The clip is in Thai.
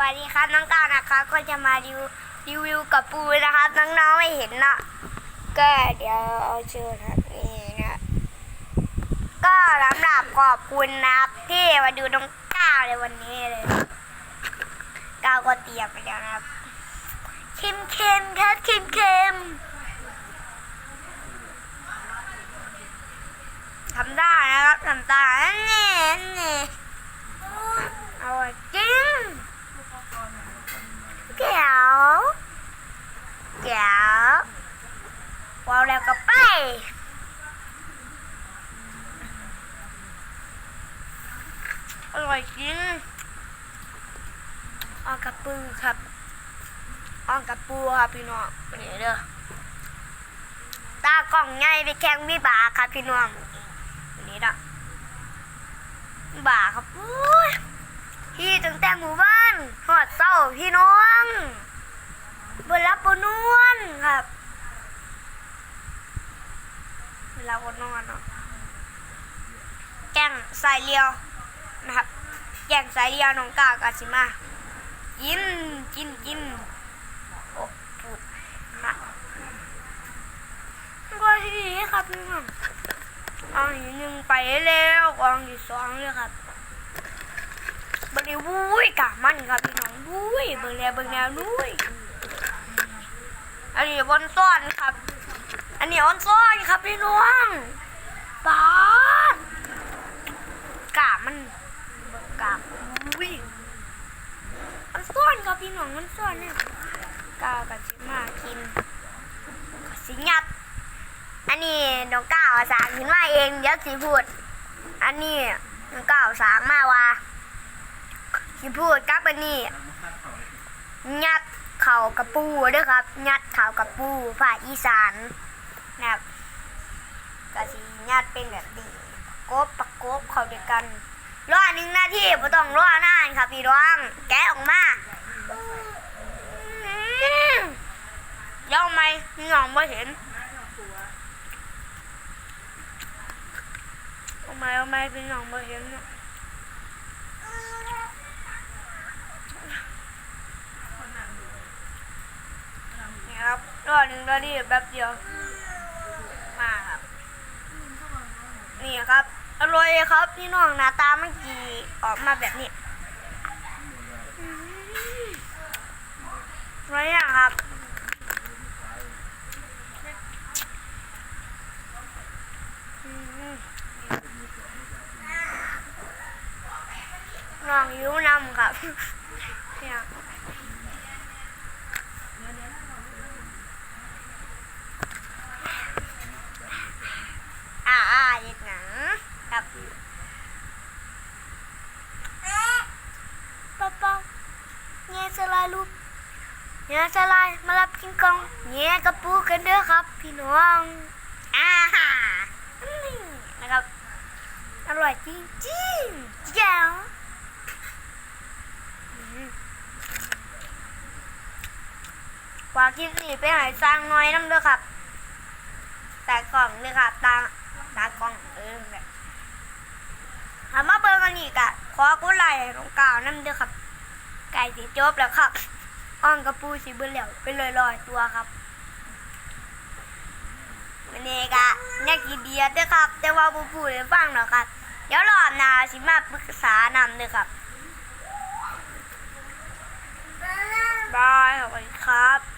วัสดีครับน้องก้าวนะครับก็จะมารีวิวรีวิวกับปูนะครับน้องๆไม่เห็นนะก็เดี๋ยวเอาเชิญครับนี่นะก็สำหรับขอบคุณนะครับที่มาดูน้องก้าวในวันนี้เลยก้าวก็เตรียมไปแล้วนะครับเค็มเค็มครับเค็มเค็มทำได้นะครับทำได้นี่นี่เอาจริง แก้วแก้วว้าวแล้ว ก็ไปอร่อยจริงออนกับปูครับออนกับปูครับพี่น้องนี่เด้อตากล่องใหญ่ไปแข่งวิบากครับพี่น้องนี่เด้อบ่าครับอุ้ยพี่ตั้งแต่หมู่บ้านหอดเศร้าพี่น้องบนรับบนนวลครับเว ลาบนนอนเนาะแกงสายเลียวนะครับแกงสายเลียวน้องกากาชิมากินกินกินโอ้พูดค่ะก็ทีนี้ครับพี่น้องอันที่หนึ่งไปแล้วกองที่สองเลยครับบริวุ้ยกะมันครับพี่น้องวุ้ยเบิ่งแนวเบิ่งแนวนุ้ยอันนี้บนซ่อนครับ อันนี้ออนซ่อนครับพี่น้องปาดกะมันเบิ่งกะวุ้ยมันซ่อนครับพี่น้องมันซ่อนเนี่ยกากะสิมากินกสิงัดอันนี้น้องก้าวสางขึ้นมาเองเดี๋ยวสิพูด อันนี้น้องก้าวสางมาว่าที่พูดกับอันนี้ยัดเข่ากับปูด้วยครับ ยัดเข่ากับปูภาคอีสาน นะครับก็สิยัดเป็นแบบนี้ประกบประกบเข้าด้วยกันรอหนึ่งนาทีไม่ต้องรอนานครับพี่น้องแกะออกมาย่องไหมพี่น้องไม่เห็นเอาไหมเอาไหมพี่น้องไม่เห็นเนาะนี่ครับรอหนึ่งนาทีแป๊บเดียว มาครับ นี่ครับ อร่อยครับพี่น้องหน้าตาเมื่อกี้ออกมาแบบนี้อืมอร่อยอะครับน้องยิ้วนำครับเนี่ย อ่าอ่าอีกหนังกับป๊าป๊าเนี่ยสลายลูกเนี่ยสลายมารับกินกองเนี่ยกระปูกันเด้อครับ พี่น้องอ่าฮ่านี่นะครับอร่อยจริงจริงๆแจ๋วกว่าคลิปนี้ไปหายสร้างน้อยน้ำเด้อครับตากล่องเลยค่ะตาตากล่องเออแบบถามมาเบิ่งกันอีกอะขอกุไลค์ให้น้องกาวนั่นเด้อครับ ไก่สีจบแล้วครับอ้องกระปูสีเบลเหลวไปเลยลอยๆตัวครับวันนี้กะนักกีเดียด้วยครับ แต่ว่าปูปูให้ฟังหรอกครับ เดี๋ยวรอบหน้าสิมาปรึกษานำเด้อครับบายสวัสดีครับ